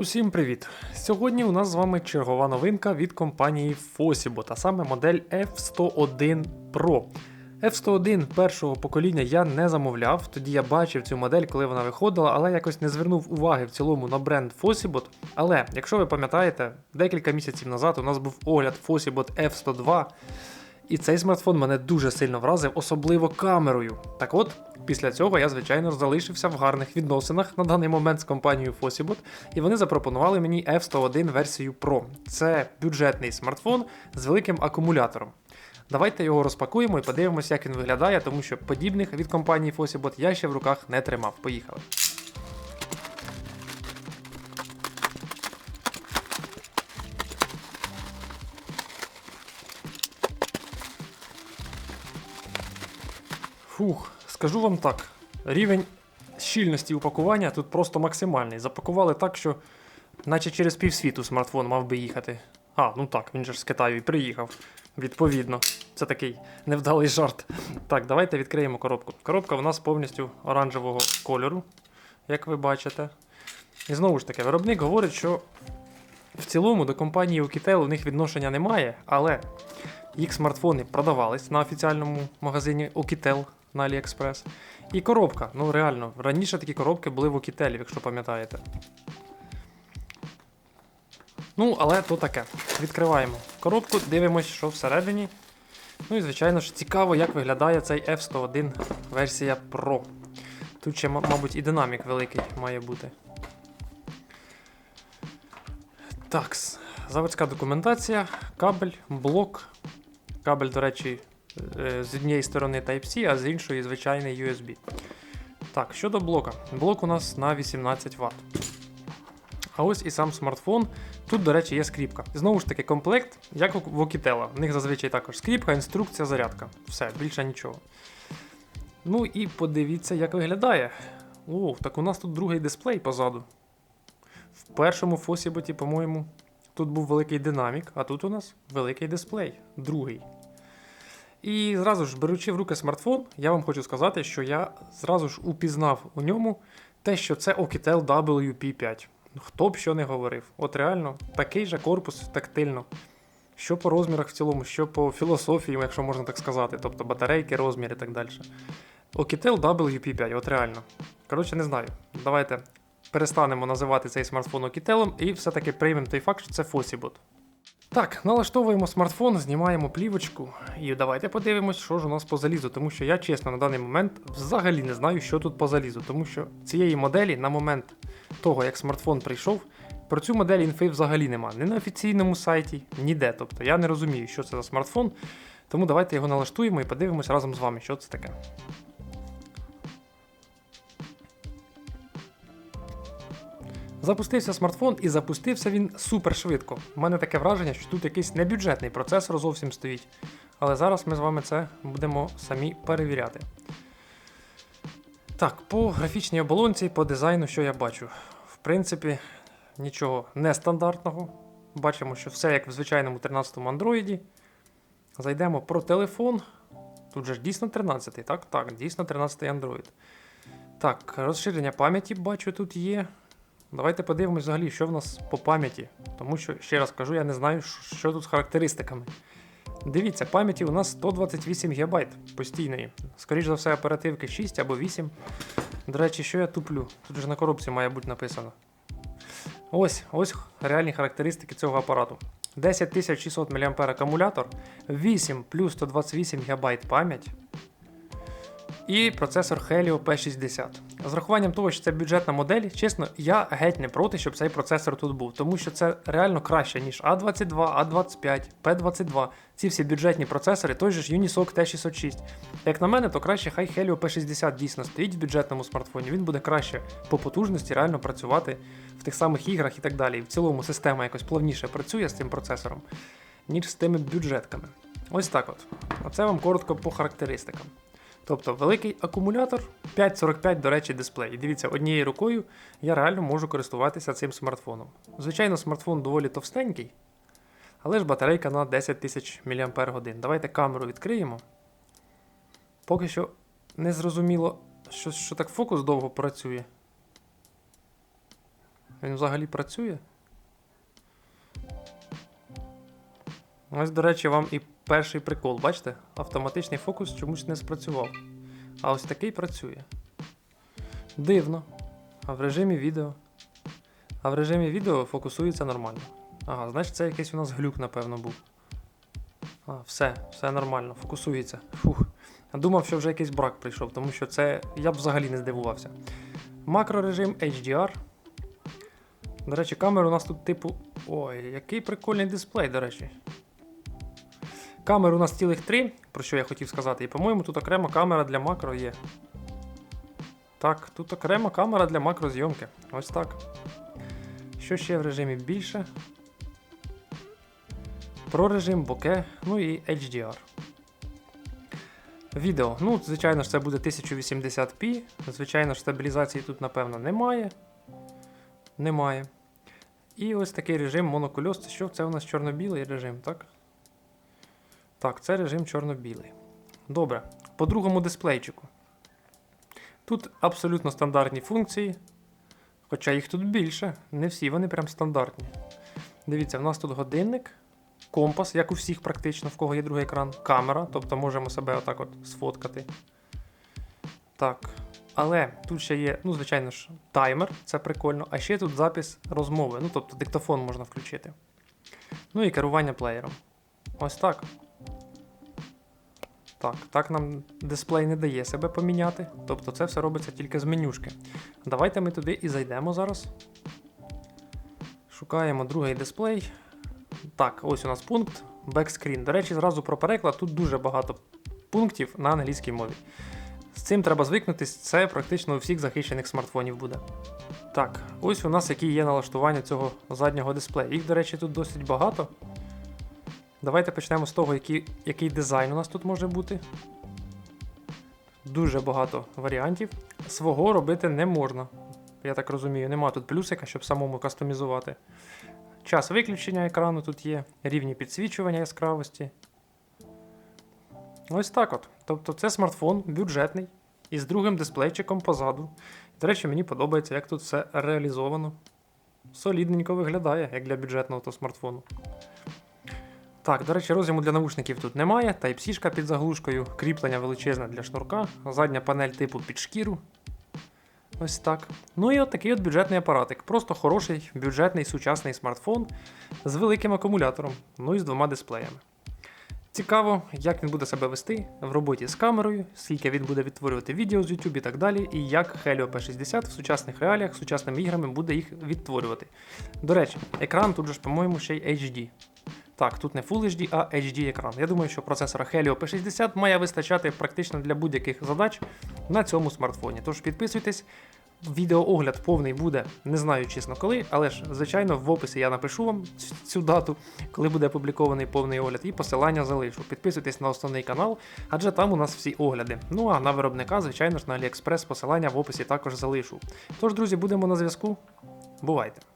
Усім привіт! Сьогодні у нас з вами чергова новинка від компанії Fosibot, а саме модель F101 Pro. F101 першого покоління я не замовляв, тоді я бачив цю модель, коли вона виходила, але якось не звернув уваги в цілому на бренд Fosibot. Але, якщо ви пам'ятаєте, декілька місяців назад у нас був огляд Fosibot F102. І цей смартфон мене дуже сильно вразив, особливо камерою. Так от, після цього я, звичайно, залишився в гарних відносинах на даний момент з компанією Fosibot, і вони запропонували мені F101 версію Pro. Це бюджетний смартфон з великим акумулятором. Давайте його розпакуємо і подивимося, як він виглядає, тому що подібних від компанії Fosibot я ще в руках не тримав. Поїхали. Фух, скажу вам так. Рівень щільності упакування тут просто максимальний. Запакували так, що наче через півсвіту смартфон мав би їхати. А, ну так, він же ж з Китаю і приїхав. Відповідно, це такий невдалий жарт. Так, давайте відкриємо коробку. Коробка у нас повністю оранжевого кольору, як ви бачите. І знову ж таки, виробник говорить, що в цілому до компанії Oukitel у них відношення немає, але їх смартфони продавались на офіціальному магазині Oukitel на AliExpress. І коробка. Ну реально, раніше такі коробки були в Oukitel, якщо пам'ятаєте. Ну, але то таке. Відкриваємо коробку, дивимося, що всередині. Ну і, звичайно ж, цікаво, як виглядає цей F101 версія Pro. Тут ще, мабуть, і динамік великий має бути. Так, заводська документація, кабель, блок. Кабель, до речі, з однієї сторони Type-C, а з іншої звичайний USB. Так, щодо блока. Блок у нас на 18 Вт. А ось і сам смартфон. Тут, до речі, є скріпка. Знову ж таки, комплект, як у Вокітела. В них зазвичай також скріпка, інструкція, зарядка. Все, більше нічого. Ну і подивіться, як виглядає. О, так у нас тут другий дисплей позаду. В першому Фосіботі, по-моєму, тут був великий динамік, а тут у нас великий дисплей, другий. І зразу ж, беручи в руки смартфон, я вам хочу сказати, що я зразу ж упізнав у ньому те, що це Oukitel WP5. Ну, Хто б що не говорив. От реально, такий же корпус тактильно. Що по розмірах в цілому, що по філософії, якщо можна так сказати, тобто батарейки, розмір і так далі. Oukitel WP5, от реально. Коротше, не знаю. Давайте перестанемо називати цей смартфон Oukitel і все-таки приймемо той факт, що це Fosibot. Так, налаштовуємо смартфон, знімаємо плівочку і давайте подивимось, що ж у нас по залізу, тому що я чесно на даний момент взагалі не знаю, що тут по залізу, тому що цієї моделі на момент того, як смартфон прийшов, про цю модель інфи взагалі нема. Ні на офіційному сайті, ніде. Тобто я не розумію, що це за смартфон. Тому давайте його налаштуємо і подивимось разом з вами, що це таке. Запустився смартфон і запустився він супер швидко. У мене таке враження, що тут якийсь небюджетний процесор зовсім стоїть. Але зараз ми з вами це будемо самі перевіряти. Так, по графічній оболонці, по дизайну, що я бачу. В принципі, нічого нестандартного. Бачимо, що все як в звичайному 13-му Android. Зайдемо про телефон. Тут же ж дійсно 13-й, так? Так, дійсно 13-й Android. Так, розширення пам'яті бачу тут є. Давайте подивимось взагалі, що в нас по пам'яті. Тому що, ще раз кажу, я не знаю, що тут з характеристиками. Дивіться, пам'яті у нас 128 ГБ постійної. Скоріше за все, оперативки 6 або 8. До речі, що я туплю? Тут же на коробці має бути написано. Ось, ось реальні характеристики цього апарату. 10600 мАh акумулятор, 8 плюс 128 ГБ пам'ять. І процесор Helio P60. З рахуванням того, що це бюджетна модель, чесно, я геть не проти, щоб цей процесор тут був, тому що це реально краще, ніж A22, A25, P22. Ці всі бюджетні процесори, той же ж Unisoc T606. Як на мене, то краще хай Helio P60 дійсно стоїть в бюджетному смартфоні, він буде краще по потужності реально працювати в тих самих іграх і так далі. І в цілому система якось плавніше працює з цим процесором, ніж з тими бюджетками. Ось так от. Оце вам коротко по характеристикам. Тобто великий акумулятор 545, до речі, дисплей. І дивіться, однією рукою я реально можу користуватися цим смартфоном. Звичайно, смартфон доволі товстенький, але ж батарейка на 10 тисяч мАч. Давайте камеру відкриємо. Поки що не зрозуміло, що, що так фокус довго працює. Він взагалі працює. Ось, до речі, вам і перший прикол, бачите? Автоматичний фокус чомусь не спрацював. А ось такий працює. Дивно. А в режимі відео. А в режимі відео фокусується нормально. Ага, значить це якийсь у нас глюк, напевно, був. А, все, все нормально, фокусується. Фух. Думав, що вже якийсь брак прийшов, тому що це я б взагалі не здивувався. Макрорежим HDR. До речі, камери у нас тут типу. Ой, який прикольний дисплей, до речі. Камер у нас цілих три, про що я хотів сказати. І, по-моєму, тут окрема камера для макро є. Так, тут окрема камера для макрозйомки. Ось так. Що ще в режимі більше? Про режим, боке, ну і HDR. Відео. Ну, звичайно ж, це буде 1080p. Звичайно ж, стабілізації тут, напевно, немає. Немає. І ось такий режим монокульоз. Це що? Це у нас чорно-білий режим, так? Так, це режим чорно-білий. Добре. По другому дисплейчику. Тут абсолютно стандартні функції. Хоча їх тут більше. Не всі вони прям стандартні. Дивіться, в нас тут годинник, компас, як у всіх практично, в кого є другий екран, камера, тобто можемо себе отак от сфоткати. Так. Але тут ще є, ну, звичайно ж, таймер, це прикольно, а ще тут запис розмови, ну тобто диктофон можна включити. Ну і керування плеєром. Ось так. Так, так нам дисплей не дає себе поміняти. Тобто це все робиться тільки з менюшки. Давайте ми туди і зайдемо зараз. Шукаємо другий дисплей. Так, ось у нас пункт Backscreen. До речі, зразу про переклад. Тут дуже багато пунктів на англійській мові. З цим треба звикнутись, це практично у всіх захищених смартфонів буде. Так, ось у нас які є налаштування цього заднього дисплею. Їх, до речі, тут досить багато. Давайте почнемо з того, який, який дизайн у нас тут може бути. Дуже багато варіантів. Свого робити не можна. Я так розумію, нема тут плюсика, щоб самому кастомізувати. Час виключення екрану тут є, рівні підсвічування яскравості. Ось так от. Тобто це смартфон бюджетний із другим дисплейчиком позаду. До речі, мені подобається, як тут все реалізовано. Солідненько виглядає, як для бюджетного то смартфону. Так, до речі, роз'єму для навушників тут немає. Type-C під заглушкою, кріплення величезне для шнурка, задня панель типу під шкіру. Ось так. Ну і от такий от бюджетний апаратик. Просто хороший бюджетний сучасний смартфон з великим акумулятором, ну і з двома дисплеями. Цікаво, як він буде себе вести в роботі з камерою, скільки він буде відтворювати відео з YouTube і так далі, і як Helio P60 в сучасних реаліях, сучасними іграми буде їх відтворювати. До речі, екран тут же ж, по-моєму, ще й HD. Так, тут не Full HD, а HD екран. Я думаю, що процесора Helio P60 має вистачати практично для будь-яких задач на цьому смартфоні. Тож підписуйтесь. Відеоогляд повний буде, не знаю чесно коли, але ж, звичайно, в описі я напишу вам цю дату, коли буде опублікований повний огляд, і посилання залишу. Підписуйтесь на основний канал, адже там у нас всі огляди. Ну а на виробника, звичайно ж, на AliExpress посилання в описі також залишу. Тож, друзі, будемо на зв'язку. Бувайте!